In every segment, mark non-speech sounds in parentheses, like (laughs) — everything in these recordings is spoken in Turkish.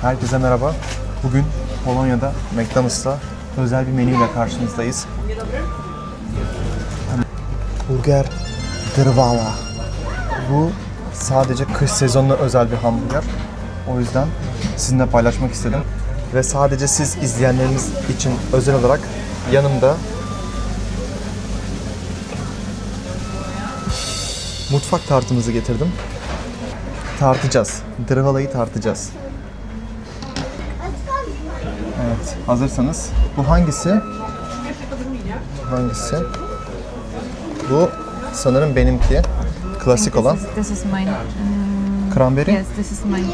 Herkese merhaba. Bugün Polonya'da McDonald's'ta özel bir menüyle karşınızdayız. Burger Drvala. Bu sadece kış sezonuna özel bir hamburger. O yüzden sizinle paylaşmak istedim. Ve sadece siz izleyenleriniz için özel olarak yanımda mutfak tartımızı getirdim. Tartacağız. Drvala'yı tartacağız. Evet, hazırsanız. Bu hangisi? Hangisi? Bu sanırım benimki. Klasik olan. This is mine. Mm, Cranberry. yes, this is mine.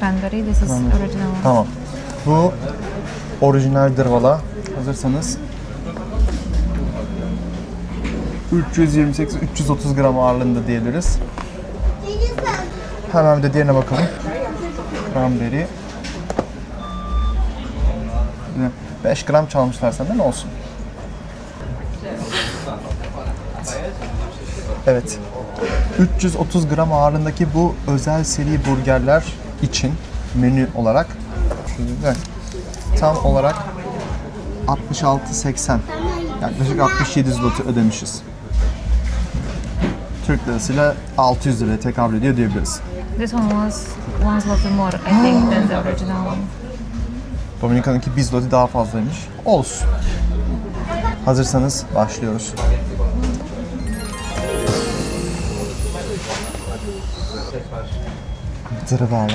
Cranberry, this is original one. Tamam. Bu orijinal dırvala. Hazırsanız 328-330 gram ağırlığında diyebiliriz. Hemen bir de diğerine bakalım. Cranberry. 5 gram çalmışlar senden olsun. Evet. 330 gram ağırlığındaki bu özel seri burgerler için menü olarak evet, tam olarak 66-80 yaklaşık 67 zloty ödemişiz. Türk lirasıyla 600 liraya tekabül ediyor diyebiliriz. This one was one zloty more, I think, than the original one. Dominika'nınki 1 zloty daha fazlaymış. Olsun. Hazırsanız başlıyoruz. Dırıvala.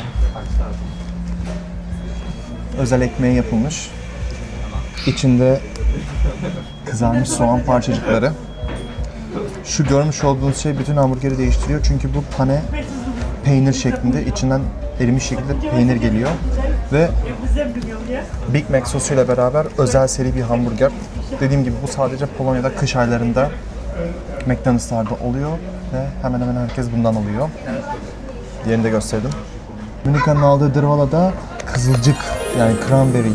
Özel ekmeği yapılmış. İçinde kızarmış soğan parçacıkları. Şu görmüş olduğunuz şey bütün hamburgeri değiştiriyor. Çünkü bu pane peynir şeklinde, içinden erimiş şekilde peynir geliyor. Ve Big Mac sosuyla beraber özel seri bir hamburger. Dediğim gibi bu sadece Polonya'da kış aylarında McDonald's'larda oluyor ve hemen hemen herkes bundan alıyor. Diğerini de gösterdim. Dominika'nın aldığı dırvalada kızılcık yani cranberry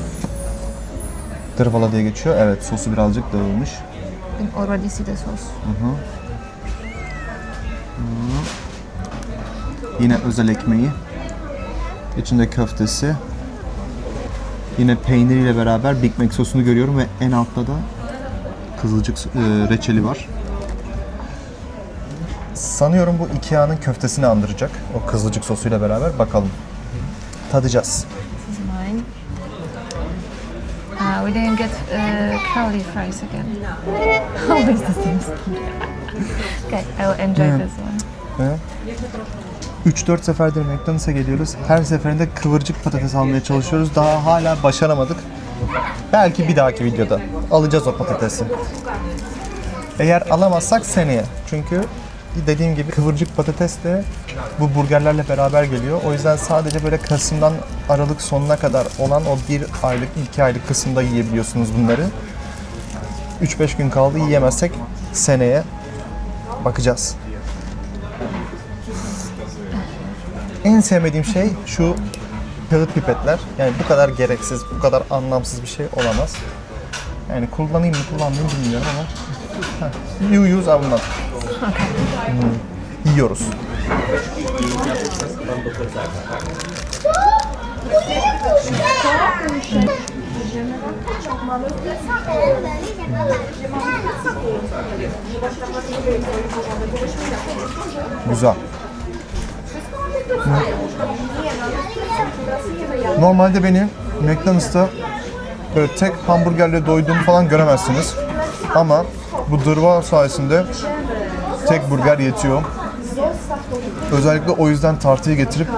dırvala diye geçiyor. Evet sosu birazcık dağılmış. You can already see the Yine özel ekmeği. İçinde köftesi. Yine peyniriyle beraber Big Mac sosunu görüyorum ve en altta da kızılcık e, reçeli var. Sanıyorum bu Ikea'nın köftesini andıracak. O kızılcık sosuyla beraber. Bakalım. Tadacağız. Uh, we didn't get uh, curly fries again. (laughs) Always the same (laughs) okay, I will enjoy Yeah. this one. Ve 3-4 seferdir McDonald's'a geliyoruz. Her seferinde kıvırcık patates almaya çalışıyoruz. Daha hala başaramadık. Belki bir dahaki videoda alacağız o patatesi. Eğer alamazsak seneye. Çünkü dediğim gibi kıvırcık patates de bu burgerlerle beraber geliyor. O yüzden sadece böyle Kasım'dan Aralık sonuna kadar olan o bir aylık, iki aylık kısımda yiyebiliyorsunuz bunları. 3-5 gün kaldı yiyemezsek seneye bakacağız. En sevmediğim şey şu kağıt pipetler. Yani bu kadar gereksiz, bu kadar anlamsız bir şey olamaz. Yani kullanayım mı kullanmayayım bilmiyorum ama Heh, you use bundan. Hmm, Yiyoruz. Güzel. Normalde beni McDonald's'ta böyle tek hamburgerle doyduğumu falan göremezsiniz. Ama bu dırva sayesinde tek burger yetiyor. Özellikle o yüzden tartıyı getirip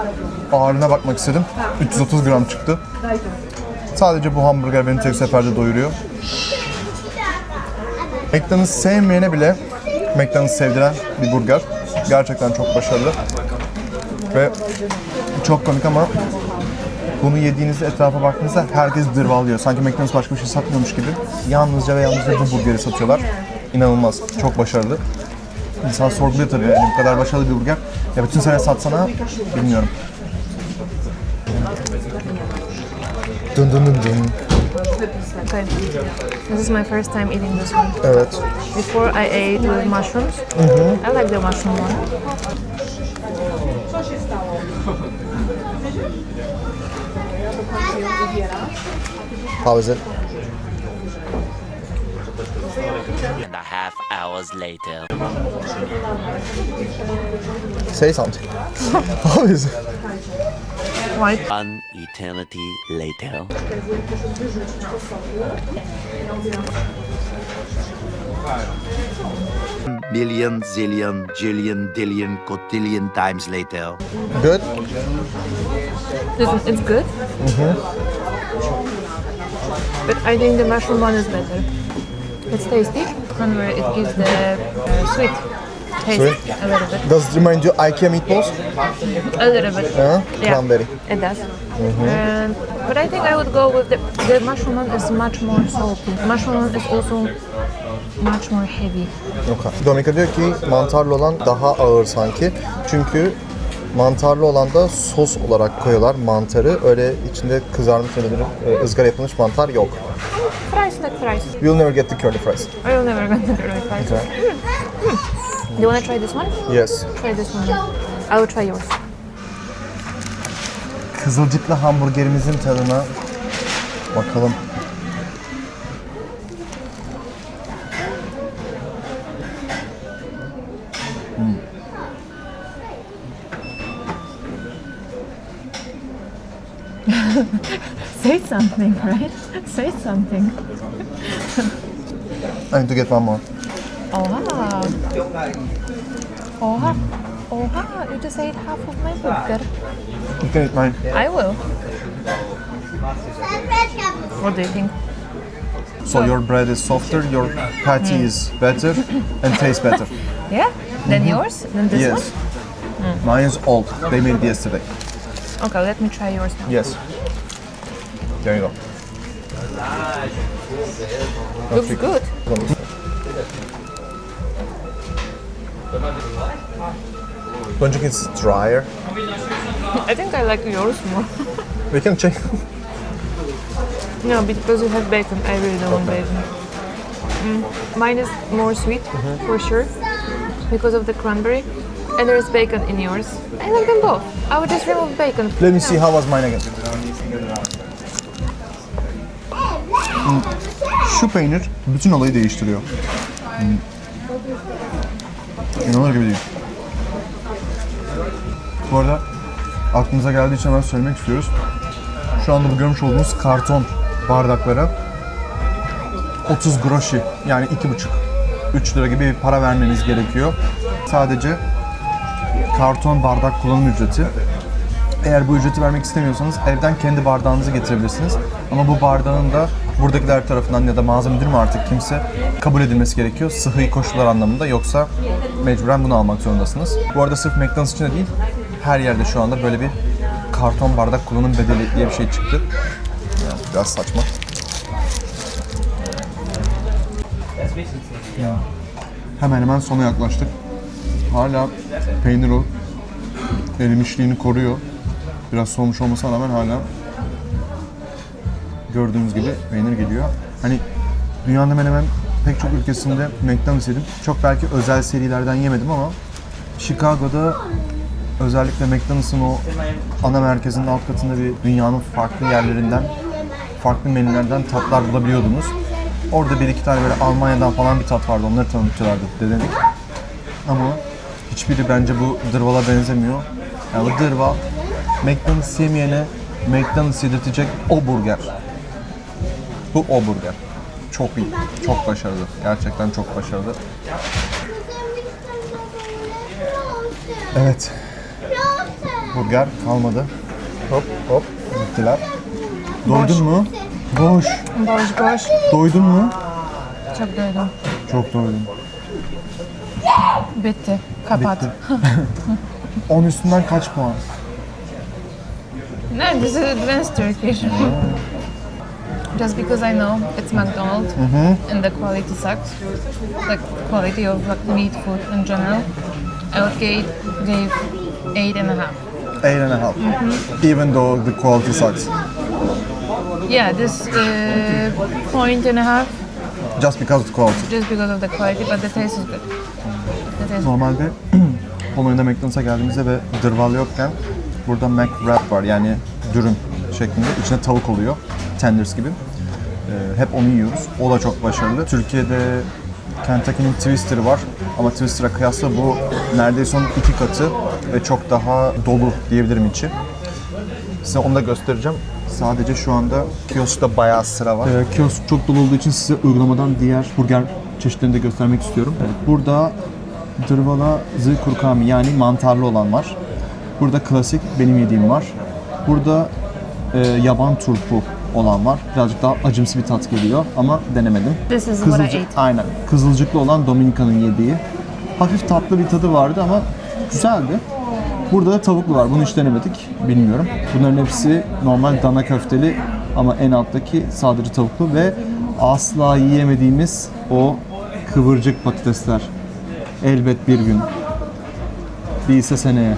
ağırlığına bakmak istedim. 330 gram çıktı. Sadece bu hamburger beni tek seferde doyuruyor. McDonald's sevmeyene bile McDonald's sevdiren bir burger. Gerçekten çok başarılı. Ve çok komik ama bunu yediğinizde etrafa baktığınızda herkes dırval yiyor. Sanki McDonald's başka bir şey satmıyormuş gibi. Yalnızca ve yalnızca bu burgeri satıyorlar. İnanılmaz. Çok başarılı. İnsan sorguluyor tabii yani bu kadar başarılı bir burger. Ya bütün sene satsana bilmiyorum. Dın dın dın dın. Okay. This is my first time eating this one. Evet. Before I ate with mushrooms. I like the mushroom one. How is it? and a half hours later. Say something. (laughs) How is it? White. One eternity later. Million, zillion, jillion, dillion, cotillion times later. Good? It's, it's good. Mm-hmm. But I think the mushroom one is better. It's tasty. Cranberry, it gives the uh, sweet taste Sweet? a little bit. Does it remind you IKEA meatballs? A little bit. Huh? Yeah, Cranberry. It does. And, but I think I would go with the, the mushroom one is much more salty. Mushroom one is also much more heavy. Okay. Dominika diyor ki mantarlı olan daha ağır sanki. Çünkü mantarlı olan da sos olarak koyuyorlar mantarı. Öyle içinde kızarmış ya da bir e, ızgara yapılmış mantar yok. Fries like fries. You'll never get the curly fries. I will never go to the curly fries. Okay. Do you want to try this one? Yes. Try this one. I will try yours. Kızılcıklı hamburgerimizin tadına bakalım. Something, right? (laughs) Say something. I need to get one more. Oha. Oha. Oha. You just ate half of my burger. You can eat mine. I will. What do you think? So your bread is softer, your patty is better and tastes better. (laughs) Yeah? Than mm-hmm. yours? Then this yes. Mm. Mine is old. They made it yesterday. Okay, let me try yours now. Yes. There you go. Looks good. Don't you think it's drier? I think I like yours more. We can check. no, because you have bacon. I really don't want bacon. Mm. Mine is more sweet, for sure, because of the cranberry. And there is bacon in yours. I like them both. I would just remove bacon. Let me see how was mine again. Şu peynir bütün olayı değiştiriyor. Hmm. İnanılır gibi değil. Bu arada aklınıza geldiği için hemen söylemek istiyoruz. Şu anda bu görmüş olduğunuz karton bardaklara 30 groshi yani 2,5 3 lira gibi bir para vermeniz gerekiyor. Sadece karton bardak kullanım ücreti. Eğer bu ücreti vermek istemiyorsanız evden kendi bardağınızı getirebilirsiniz. Ama bu bardağın da buradakiler tarafından ya da mağaza müdürü mü artık kimse kabul edilmesi gerekiyor. Sıhhi koşullar anlamında yoksa mecburen bunu almak zorundasınız. Bu arada sırf McDonald's için de değil, her yerde şu anda böyle bir karton bardak kullanım bedeli diye bir şey çıktı. Yani biraz saçma. Ya, Hemen hemen sona yaklaştık. Hala peynir o erimişliğini koruyor. Biraz soğumuş olmasına rağmen hala gördüğünüz gibi peynir geliyor. Hani dünyanın hemen hemen pek çok ülkesinde McDonald's yedim. Çok belki özel serilerden yemedim ama Chicago'da özellikle McDonald's'ın o ana merkezinin alt katında bir dünyanın farklı yerlerinden, farklı menülerden tatlar bulabiliyordunuz. Orada bir iki tane böyle Almanya'dan falan bir tat vardı. Onları tanıtıyorlardı, denedik. Ama hiçbiri bence bu dırvala benzemiyor. Yani bu dırval McDonald's yemeyene McDonald's yedirtecek o burger. Bu o burger. Çok iyi. Çok başarılı. Gerçekten çok başarılı. Evet. Burger kalmadı. Hop hop gittiler. Doydun mu? Boş. Boş boş. Doydun mu? Çok doydum. Çok doydum. Bitti. Kapat. Bitti. (laughs) 10 üstünden kaç puan? İs advanced Turkish. Just because I know it's McDonald's and the quality sucks, the quality of like meat food in general, I would give, give eight and a half. Eight and a half. Even though the quality sucks. Yeah, this uh, point and a half Just because of the quality. just because of the quality, but the taste is good. The taste Normalde Polonya'da (clears throat) McDonald's'a geldiğimizde ve dırval yokken Burada Mac Wrap var yani dürüm şeklinde. İçinde tavuk oluyor. Tenders gibi. Ee, hep onu yiyoruz. O da çok başarılı. Türkiye'de Kentucky'nin Twister'ı var. Ama Twister'a kıyasla bu neredeyse onun iki katı ve çok daha dolu diyebilirim içi. Size onu da göstereceğim. Sadece şu anda kioskta bayağı sıra var. Ee, kiosk çok dolu olduğu için size uygulamadan diğer burger çeşitlerini de göstermek istiyorum. Evet, burada Dırvala zı kurkami yani mantarlı olan var. Burada klasik benim yediğim var. Burada e, yaban turpu olan var. Birazcık daha acımsı bir tat geliyor ama denemedim. This is what I ate. aynen. Kızılcıklı olan Dominika'nın yediği. Hafif tatlı bir tadı vardı ama güzeldi. Burada da tavuklu var. Bunu hiç denemedik. Bilmiyorum. Bunların hepsi normal dana köfteli ama en alttaki sadece tavuklu ve asla yiyemediğimiz o kıvırcık patatesler. Elbet bir gün. Değilse seneye.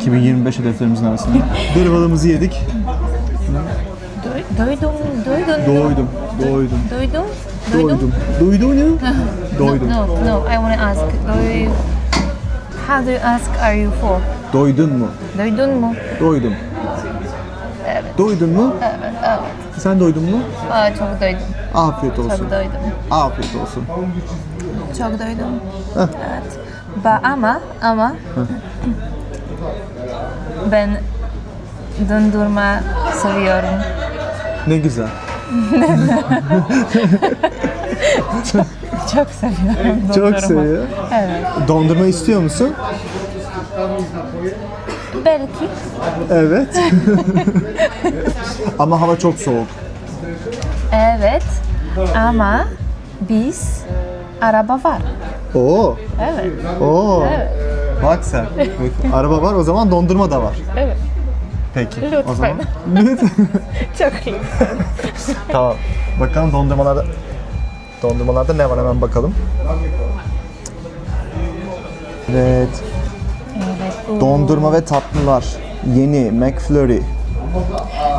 2025 hedeflerimizin arasında. (laughs) Dırvalımızı yedik. Doy- Doydum, doydum. Doydum. Doydum. Doydum? Duydun (laughs) mu? Doydum. No, no, I want to ask. Doy... How do you ask are you for? Doydun mu? Doydun mu? Doydum. Evet. Doydun mu? Evet, evet. Sen doydun mu? Aa, çok doydum. Afiyet olsun. Çok doydum. Afiyet olsun. Çok doydum. Evet. Ba ama ama ben dondurma seviyorum. Ne güzel. Çok seviyorum Çok dondurma. seviyor. Evet. Dondurma istiyor musun? Belki. Evet. Ama hava çok soğuk. Evet. Ama biz araba var. Oo. Evet. Oo. Evet. Bak sen. Araba var o zaman dondurma da var. Evet. Peki. Lütfen. O zaman. Lütfen. (laughs) Çok iyi. (laughs) tamam. Bakalım dondurmalarda dondurmalarda ne var hemen bakalım. Evet. Evet. Dondurma ve tatlılar. Yeni McFlurry.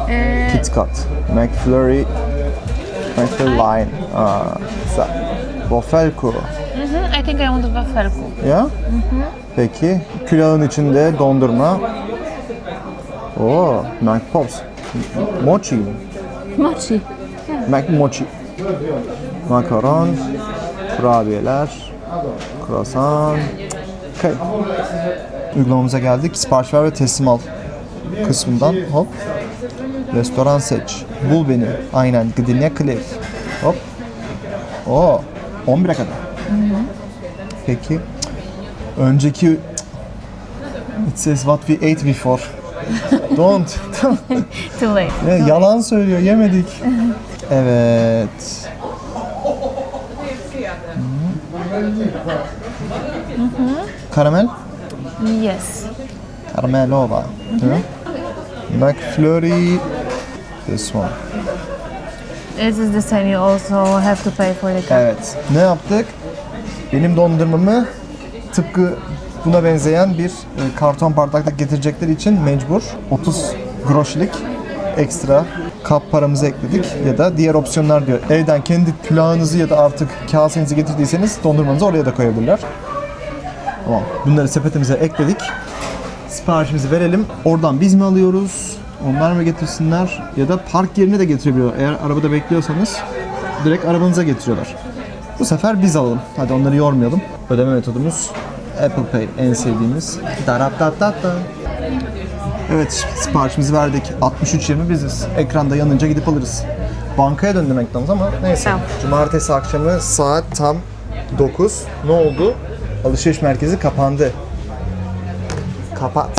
Ee, Kit Kat. McFlurry. McFlurry Line. Aa, güzel. Wafelku. mhm, I think I want wafelku. Ya? Peki. Külahın içinde dondurma. Oo, McPops. Mochi. Mochi. Mac mochi. Makaron. Kurabiyeler. Kruvasan. Okay. Uygulamamıza geldik. Sipariş ver ve teslim al kısmından hop. Restoran seç. Bul beni. Aynen. Gdynia Cliff. Hop. Oo. 11'e kadar. Peki. Önceki It says what we ate before. Don't. (laughs) Too late. Ne, yalan söylüyor. Yemedik. (laughs) Evet. Karamel? Yes. Karamelova. Hı? McFlurry. This one. This is the same. You also have to pay for the cup. Evet. Ne yaptık? Benim dondurmamı tıpkı buna benzeyen bir e, karton bardakta getirecekleri için mecbur 30 groşlik ekstra kap paramızı ekledik ya da diğer opsiyonlar diyor. Evden kendi külahınızı ya da artık kasenizi getirdiyseniz dondurmanızı oraya da koyabilirler. Tamam. Bunları sepetimize ekledik. Siparişimizi verelim. Oradan biz mi alıyoruz? Onlar mı getirsinler? Ya da park yerine de getirebiliyor. Eğer arabada bekliyorsanız direkt arabanıza getiriyorlar. Bu sefer biz alalım. Hadi onları yormayalım. Ödeme metodumuz Apple Pay en sevdiğimiz. Daraptatata. Evet siparişimizi verdik. 63.20 biziz. Ekranda yanınca gidip alırız. Bankaya döndü McDonald's ama neyse. Tamam. Cumartesi akşamı saat tam 9. Ne oldu? Alışveriş merkezi kapandı. Kapat.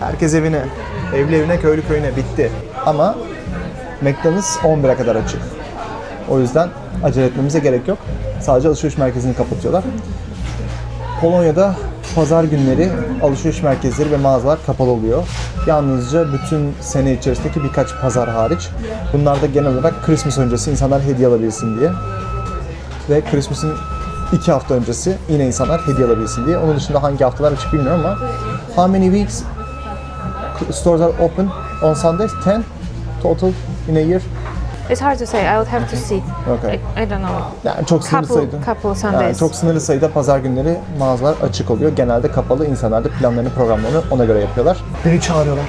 Herkes evine. Evli evine, köylü köyüne. Bitti. Ama McDonald's 11'e kadar açık. O yüzden acele etmemize gerek yok. Sadece alışveriş merkezini kapatıyorlar. Polonya'da pazar günleri alışveriş merkezleri ve mağazalar kapalı oluyor. Yalnızca bütün sene içerisindeki birkaç pazar hariç. Bunlar da genel olarak Christmas öncesi insanlar hediye alabilsin diye. Ve Christmas'ın iki hafta öncesi yine insanlar hediye alabilsin diye. Onun dışında hangi haftalar açık bilmiyorum ama How many weeks stores are open on Sundays? 10 total in a year. It's hard to say. I would have to see. Okay. I, I don't know. Yani çok sınırlı Couple, sayıda. couple Yani Sundays. çok sınırlı sayıda pazar günleri mağazalar açık oluyor. Genelde kapalı. İnsanlar da planlarını, programlarını ona göre yapıyorlar. Beni çağırıyorlar.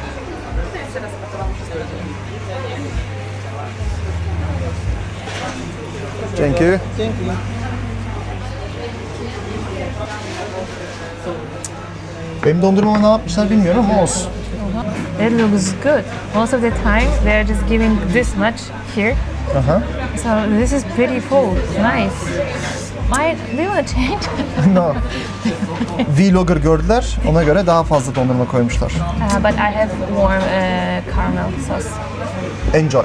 Thank you. Benim dondurmama ne yapmışlar bilmiyorum ama olsun. It looks good. Most of the time, they're just giving this much here. Aha. So this is pretty full. Nice. Mine, do you want to change? (laughs) No. Vlogger gördüler. Ona göre daha fazla dondurma koymuşlar. Uh, but I have warm uh, caramel sauce. Enjoy.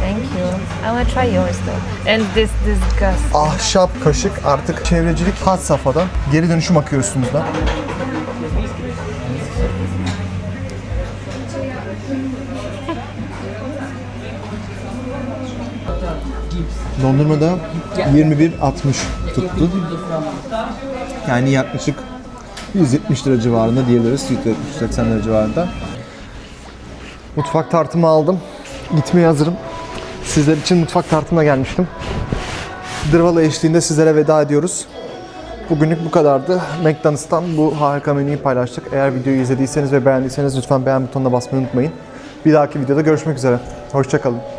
Thank you. I want to try yours though. And this disgust. Ahşap kaşık artık çevrecilik had safhada. Geri dönüşüm akıyor üstümüzden. Dondurma da 21.60 tuttu. Yani yaklaşık 170 lira civarında diyebiliriz. 170-180 lira civarında. Mutfak tartımı aldım. Gitmeye hazırım. Sizler için mutfak tartımına gelmiştim. Dırvala eşliğinde sizlere veda ediyoruz. Bugünlük bu kadardı. McDonald's'tan bu harika menüyü paylaştık. Eğer videoyu izlediyseniz ve beğendiyseniz lütfen beğen butonuna basmayı unutmayın. Bir dahaki videoda görüşmek üzere. Hoşçakalın.